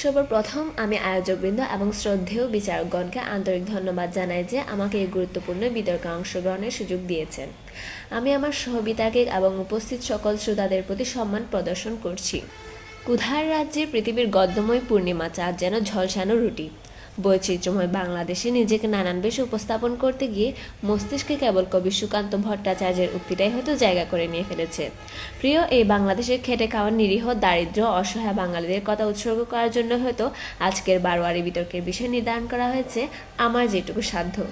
সর্বপ্রথম আমি আয়োজকবৃন্দ এবং শ্রদ্ধেয় বিচারকগণকে আন্তরিক ধন্যবাদ জানাই যে আমাকে এই গুরুত্বপূর্ণ বিতর্কে অংশগ্রহণের সুযোগ দিয়েছেন। আমি আমার সহবিতাকে এবং উপস্থিত সকল শ্রোতাদের প্রতি সম্মান প্রদর্শন করছি। কুধার রাজ্যে পৃথিবীর গদ্যময় পূর্ণিমা চাঁদ যেন ঝলসানো রুটি। বৈচিত্র্যময় বাংলাদেশে নিজেকে নানান বেশে উপস্থাপন করতে গিয়ে মস্তিষ্কে কেবল কবি সুকান্ত ভট্টাচার্যের উক্তিটাই হয়তো জায়গা করে নিয়ে ফেলেছে। প্রিয়, এই বাংলাদেশের খেটে খাওয়ার নিরীহ দারিদ্র অসহায় বাঙালিদের কথা উৎসর্গ করার জন্য হয়তো আজকের বারোয়ারি বিতর্কের বিষয় নির্ধারণ করা হয়েছে। আমার যেটুকু সাধ্য।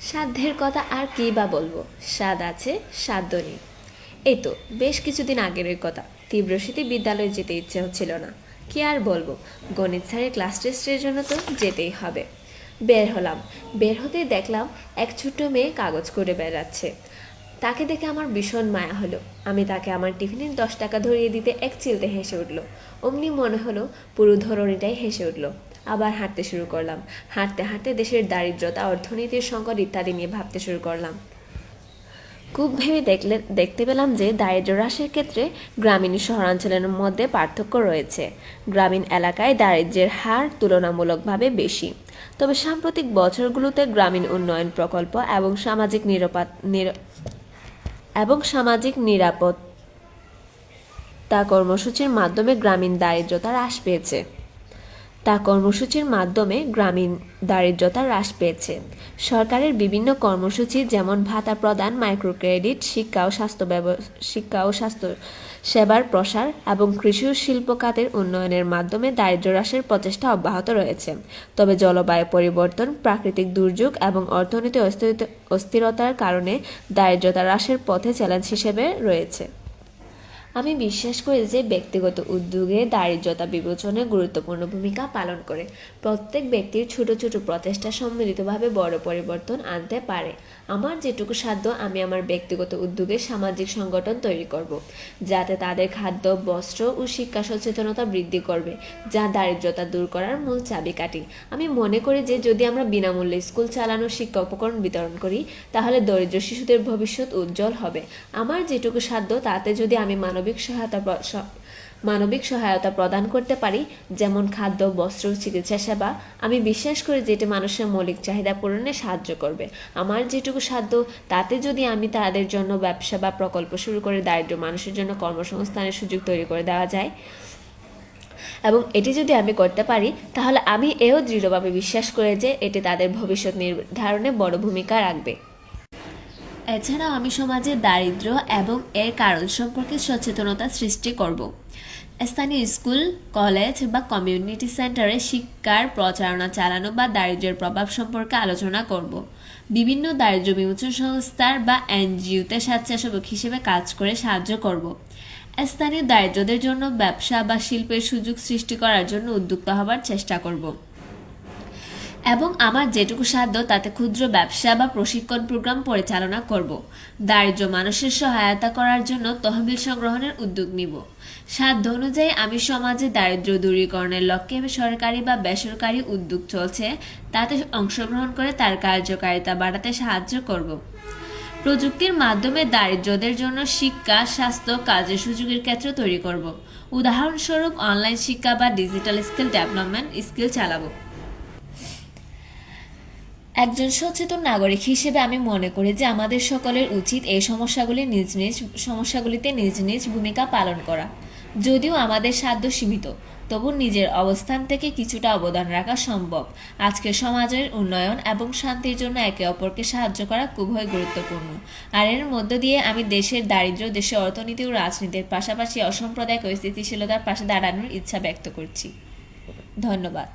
সাধ্যের কথা আর কী বা বলব? স্বাদ আছে সাধ্য নেই। এই তো, বেশ কিছুদিন আগের কথা। তীব্র শীতে বিদ্যালয়ে যেতে ইচ্ছে হচ্ছিল না। কি আর বলব? গণিত স্যারের ক্লাস টেস্টের জন্য তো যেতেই হবে। বের হলাম। বের হতে দেখলাম এক ছোট্ট মেয়ে কাগজ করে বেড়াচ্ছে। তাকে দেখে আমার ভীষণ মায়া হলো। আমি তাকে আমার টিফিনের দশ টাকা ধরিয়ে দিতে এক চিলতে হেসে উঠল। অমনি মনে হলো পুরো ধরনীটাই হেসে উঠল। আবার হাঁটতে শুরু করলাম। হাঁটতে হাঁটতে দেশের দারিদ্রতা, অর্থনীতির সংকট ইত্যাদি নিয়ে ভাবতে শুরু করলাম। খুব ভেবে দেখলে, দেখতে পেলাম যে দারিদ্র হ্রাসের ক্ষেত্রে গ্রামীণ শহরাঞ্চলের মধ্যে পার্থক্য রয়েছে। গ্রামীণ এলাকায় দারিদ্র্যের হার তুলনামূলকভাবে বেশি। তবে সাম্প্রতিক বছরগুলোতে গ্রামীণ উন্নয়ন প্রকল্প এবং সামাজিক নিরাপদ, নির- এবং সামাজিক নিরাপত্তা কর্মসূচির মাধ্যমে গ্রামীণ দারিদ্রতা হ্রাস পেয়েছে। তা কর্মসূচির মাধ্যমে গ্রামীণ দারিদ্রতা হ্রাস পেয়েছে। সরকারের বিভিন্ন কর্মসূচি যেমন ভাতা প্রদান, মাইক্রোক্রেডিট, শিক্ষা ও স্বাস্থ্য শিক্ষা ও স্বাস্থ্য সেবার প্রসার এবং কৃষি ও শিল্প খাতের উন্নয়নের মাধ্যমে দারিদ্র হ্রাসের প্রচেষ্টা অব্যাহত রয়েছে। তবে জলবায়ু পরিবর্তন, প্রাকৃতিক দুর্যোগ এবং অর্থনৈতিক অস্থিরতা- অস্থিরতার কারণে দারিদ্রতা হ্রাসের পথে চ্যালেঞ্জ হিসেবে রয়েছে। আমি বিশ্বাস করি যে ব্যক্তিগত উদ্যোগে দারিদ্রতা বিবেচনে গুরুত্বপূর্ণ ভূমিকা পালন করে। প্রত্যেক ব্যক্তির ছোট ছোট প্রচেষ্টা সম্মিলিতভাবে বড় পরিবর্তন আনতে পারে। আমার যেটুকু সাধ্য, আমি আমার ব্যক্তিগত উদ্যোগে সামাজিক সংগঠন তৈরি করব, যাতে তাদের খাদ্য, বস্ত্র ও শিক্ষা সচেতনতা বৃদ্ধি করবে, যা দারিদ্রতা দূর করার মূল চাবিকাঠি। আমি মনে করি যে যদি আমরা বিনামূল্যে স্কুল চালানোর শিক্ষা উপকরণ বিতরণ করি, তাহলে দরিদ্র শিশুদের ভবিষ্যৎ উজ্জ্বল হবে। আমার যেটুকু সাধ্য, তাতে যদি আমি মানবিক সহায়তা মানবিক সহায়তা প্রদান করতে পারি, যেমন খাদ্য, বস্ত্র, চিকিৎসা সেবা। আমি বিশ্বাস করি যে এটি মানুষের মৌলিক চাহিদা পূরণে সাহায্য করবে। আমার যেটুকু সাধ্য, তাতে যদি আমি তাদের জন্য ব্যবসা বা প্রকল্প শুরু করে দারিদ্র মানুষের জন্য কর্মসংস্থানের সুযোগ তৈরি করে দেওয়া যায়। এবং এটি যদি আমি করতে পারি, তাহলে আমি এও দৃঢ়ভাবে বিশ্বাস করে যে এটি তাদের ভবিষ্যৎ নির্ধারণে বড় ভূমিকা রাখবে। এছাড়াও আমি সমাজে দারিদ্র এবং এর কারণ সম্পর্কে সচেতনতা সৃষ্টি করব। স্থানীয় স্কুল, কলেজ বা কমিউনিটি সেন্টারে শিক্ষার প্রচারণা চালানো বা দারিদ্রের প্রভাব সম্পর্কে আলোচনা করব। বিভিন্ন দারিদ্র বিমোচন সংস্থার বা এনজিওতে স্বেচ্ছাসেবক হিসেবে কাজ করে সাহায্য করব। স্থানীয় দারিদ্রদের জন্য ব্যবসা বা শিল্পের সুযোগ সৃষ্টি করার জন্য উদ্যুক্ত হবার চেষ্টা করব। এবং আমার যেটুকু সাধ্য, তাতে ক্ষুদ্র ব্যবসা বা প্রশিক্ষণ প্রোগ্রাম পরিচালনা করব। দারিদ্র মানুষের সহায়তা করার জন্য তহবিল সংগ্রহণের উদ্যোগ নিব। সাধ্য অনুযায়ী আমি সমাজে দারিদ্র দূরীকরণের লক্ষ্যে সরকারি বা বেসরকারি উদ্যোগ চলছে, তাতে অংশগ্রহণ করে তার কার্যকারিতা বাড়াতে সাহায্য করব। প্রযুক্তির মাধ্যমে দারিদ্রদের জন্য শিক্ষা, স্বাস্থ্য, কাজের সুযোগের ক্ষেত্র তৈরি করব। উদাহরণস্বরূপ, অনলাইন শিক্ষা বা ডিজিটাল স্কিল ডেভেলপমেন্ট স্কিল চালাবো। একজন সচেতন নাগরিক হিসেবে আমি মনে করি যে আমাদের সকলের উচিত এই সমস্যাগুলি নিজ নিজ, সমস্যাগুলিতে নিজ নিজ ভূমিকা পালন করা। যদিও আমাদের সাধ্য সীমিত, তবু নিজের অবস্থান থেকে কিছুটা অবদান রাখা সম্ভব। আজকের সমাজের উন্নয়ন এবং শান্তির জন্য একে অপরকে সাহায্য করা খুবই গুরুত্বপূর্ণ। আর এর মধ্য দিয়ে আমি দেশের দারিদ্র দেশের অর্থনীতি ও রাজনীতির পাশাপাশি অসাম্প্রদায়িক স্থিতিশীলতার পাশে দাঁড়ানোর ইচ্ছা ব্যক্ত করছি। ধন্যবাদ।